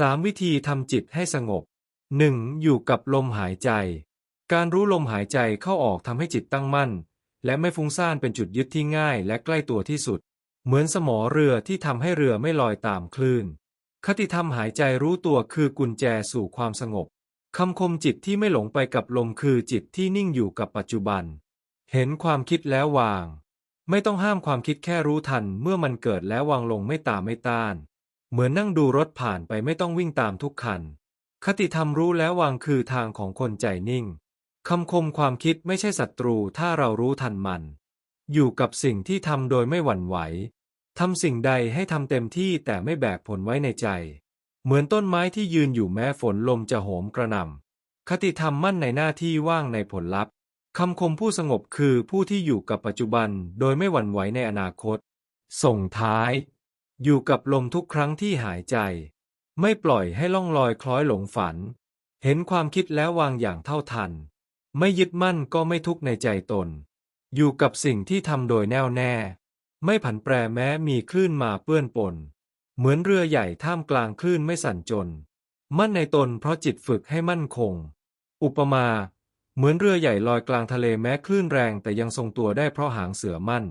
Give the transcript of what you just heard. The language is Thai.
3. วิธีทำจิตให้สงบ 1. อยู่กับลมหายใจ การรู้ลมหายใจเข้าออกทำให้จิตตั้งมั่น และไม่ฟุ้งซ่านเป็นจุดยึดที่ง่ายและใกล้ตัวที่สุด เหมือนสมอเรือที่ทำให้เรือไม่ลอยตามคลื่น คติธรรมหายใจรู้ตัวคือกุญแจสู่ความสงบคำคมจิตที่ไม่หลงไปกับลมคือจิตที่นิ่งอยู่กับปัจจุบัน เห็นความคิดแล้ววาง ไม่ต้องห้ามความคิดแค่รู้ทันเมื่อมันเกิดแล้ววางลงไม่ตามไม่ต้าน เหมือนนั่งดูรถผ่านไปไม่ต้องวิ่งตามทุกคัน คติธรรมรู้แล้ววางคือทางของคนใจนิ่ง คำคมความคิดไม่ใช่ศัตรูถ้าเรารู้ทันมัน อยู่กับสิ่งที่ทำโดยไม่หวั่นไหว ทำสิ่งใดให้ทำเต็มที่แต่ไม่แบกผลไว้ในใจ เหมือนต้นไม้ที่ยืนอยู่แม้ฝนลมจะโหมกระหน่ำ คติธรรมมั่นในหน้าที่ว่างในผลลัพธ์ คำคมผู้สงบคือผู้ที่อยู่กับปัจจุบันโดยไม่หวั่นไหวในอนาคต ส่งท้าย อยู่กับลมทุกครั้งที่หายใจ ไม่ปล่อยให้ล่องลอยคล้อยหลงฝัน เห็นความคิดแล้ววางอย่างเท่าทัน ไม่ยึดมั่นก็ไม่ทุกข์ในใจตน อยู่กับสิ่งที่ทำโดยแน่วแน่ ไม่ผันแปรแม้มีคลื่นมาเปื้อนปน เหมือนเรือใหญ่ท่ามกลางคลื่นไม่สั่นจน มั่นในตนเพราะจิตฝึกให้มั่นคง อุปมา เหมือนเรือใหญ่ลอยกลางทะเลแม้คลื่นแรงแต่ยังทรงตัวได้เพราะหางเสือมั่น